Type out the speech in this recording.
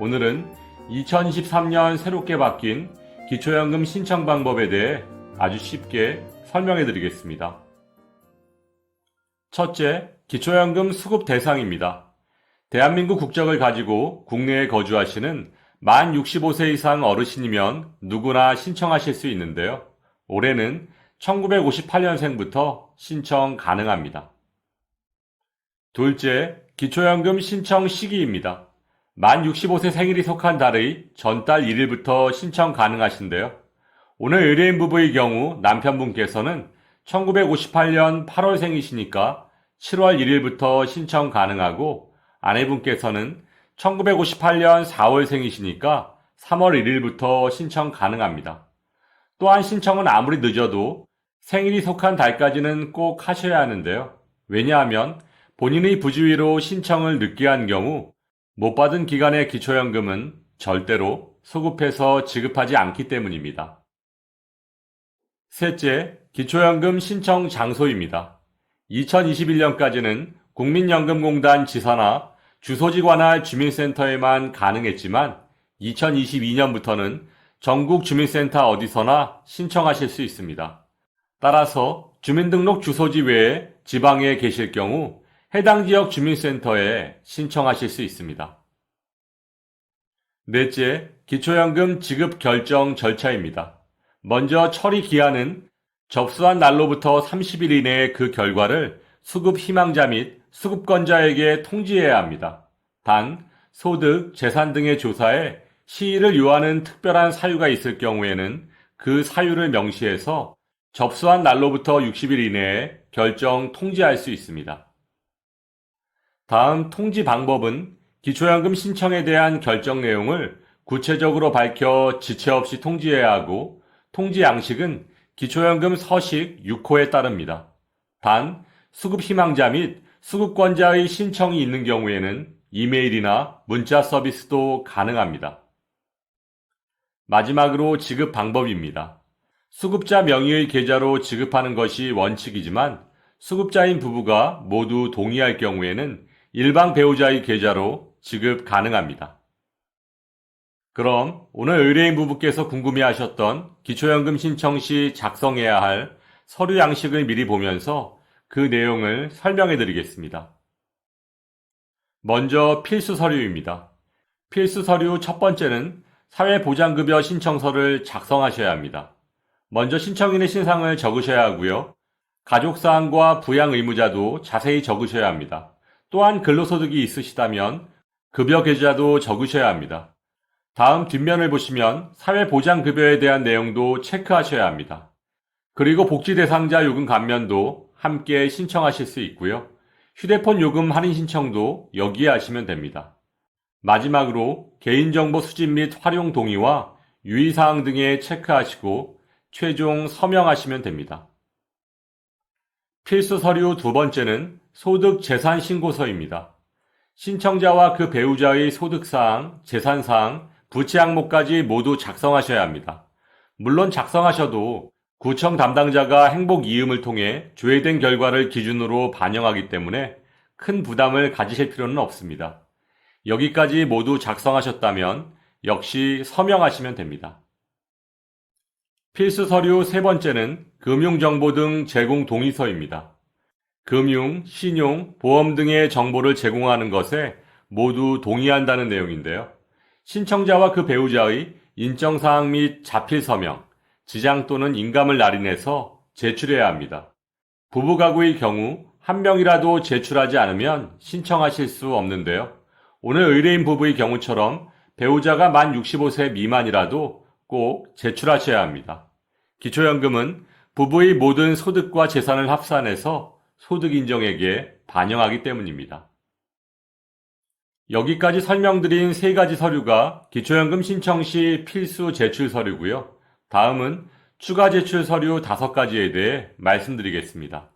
오늘은 2023년 새롭게 바뀐 기초연금 신청 방법에 대해 아주 쉽게 설명해 드리겠습니다. 첫째, 기초연금 수급 대상입니다. 대한민국 국적을 가지고 국내에 거주하시는 만 65세 이상 어르신이면 누구나 신청하실 수 있는데요. 올해는 1958년생부터 신청 가능합니다. 둘째, 기초연금 신청 시기입니다. 만 65세 생일이 속한 달의 전달 1일부터 신청 가능하신데요. 오늘 의뢰인 부부의 경우 남편분께서는 1958년 8월 생이시니까 7월 1일부터 신청 가능하고 아내분께서는 1958년 4월 생이시니까 3월 1일부터 신청 가능합니다. 또한 신청은 아무리 늦어도 생일이 속한 달까지는 꼭 하셔야 하는데요. 왜냐하면 본인의 부주의로 신청을 늦게 한 경우 못 받은 기간의 기초연금은 절대로 소급해서 지급하지 않기 때문입니다. 셋째, 기초연금 신청 장소입니다. 2021년까지는 국민연금공단 지사나 주소지 관할 주민센터에만 가능했지만 2022년부터는 전국 주민센터 어디서나 신청하실 수 있습니다. 따라서 주민등록 주소지 외에 지방에 계실 경우 해당 지역 주민센터에 신청하실 수 있습니다. 넷째, 기초연금 지급 결정 절차입니다. 먼저 처리 기한은 접수한 날로부터 30일 이내에 그 결과를 수급 희망자 및 수급권자에게 통지해야 합니다. 단, 소득, 재산 등의 조사에 시일을 요하는 특별한 사유가 있을 경우에는 그 사유를 명시해서 접수한 날로부터 60일 이내에 결정 통지할 수 있습니다. 다음 통지 방법은 기초연금 신청에 대한 결정 내용을 구체적으로 밝혀 지체 없이 통지해야 하고 통지 양식은 기초연금 서식 6호에 따릅니다. 단, 수급 희망자 및 수급권자의 신청이 있는 경우에는 이메일이나 문자 서비스도 가능합니다. 마지막으로 지급 방법입니다. 수급자 명의의 계좌로 지급하는 것이 원칙이지만 수급자인 부부가 모두 동의할 경우에는 일방 배우자의 계좌로 지급 가능합니다. 그럼 오늘 의뢰인 부부께서 궁금해 하셨던 기초연금 신청 시 작성해야 할 서류 양식을 미리 보면서 그 내용을 설명해 드리겠습니다. 먼저 필수 서류입니다. 필수 서류 첫 번째는 사회보장급여 신청서를 작성하셔야 합니다. 먼저 신청인의 신상을 적으셔야 하고요. 가족사항과 부양 의무자도 자세히 적으셔야 합니다. 또한 근로소득이 있으시다면 급여 계좌도 적으셔야 합니다. 다음 뒷면을 보시면 사회보장급여에 대한 내용도 체크하셔야 합니다. 그리고 복지 대상자 요금 감면도 함께 신청하실 수 있고요. 휴대폰 요금 할인 신청도 여기에 하시면 됩니다. 마지막으로 개인정보 수집 및 활용 동의와 유의사항 등에 체크하시고 최종 서명하시면 됩니다. 필수 서류 두 번째는 소득 재산 신고서입니다. 신청자와 그 배우자의 소득사항, 재산사항, 부채 항목까지 모두 작성하셔야 합니다. 물론 작성하셔도 구청 담당자가 행복 이음을 통해 조회된 결과를 기준으로 반영하기 때문에 큰 부담을 가지실 필요는 없습니다. 여기까지 모두 작성하셨다면 역시 서명하시면 됩니다. 필수 서류 세 번째는 금융정보 등 제공 동의서입니다. 금융, 신용, 보험 등의 정보를 제공하는 것에 모두 동의한다는 내용인데요. 신청자와 그 배우자의 인정사항 및 자필 서명, 지장 또는 인감을 날인해서 제출해야 합니다. 부부가구의 경우 한 명이라도 제출하지 않으면 신청하실 수 없는데요. 오늘 의뢰인 부부의 경우처럼 배우자가 만 65세 미만이라도 꼭 제출하셔야 합니다. 기초연금은 부부의 모든 소득과 재산을 합산해서 소득인정액에 반영하기 때문입니다. 여기까지 설명드린 세 가지 서류가 기초연금 신청 시 필수 제출 서류고요. 다음은 추가 제출 서류 다섯 가지에 대해 말씀드리겠습니다.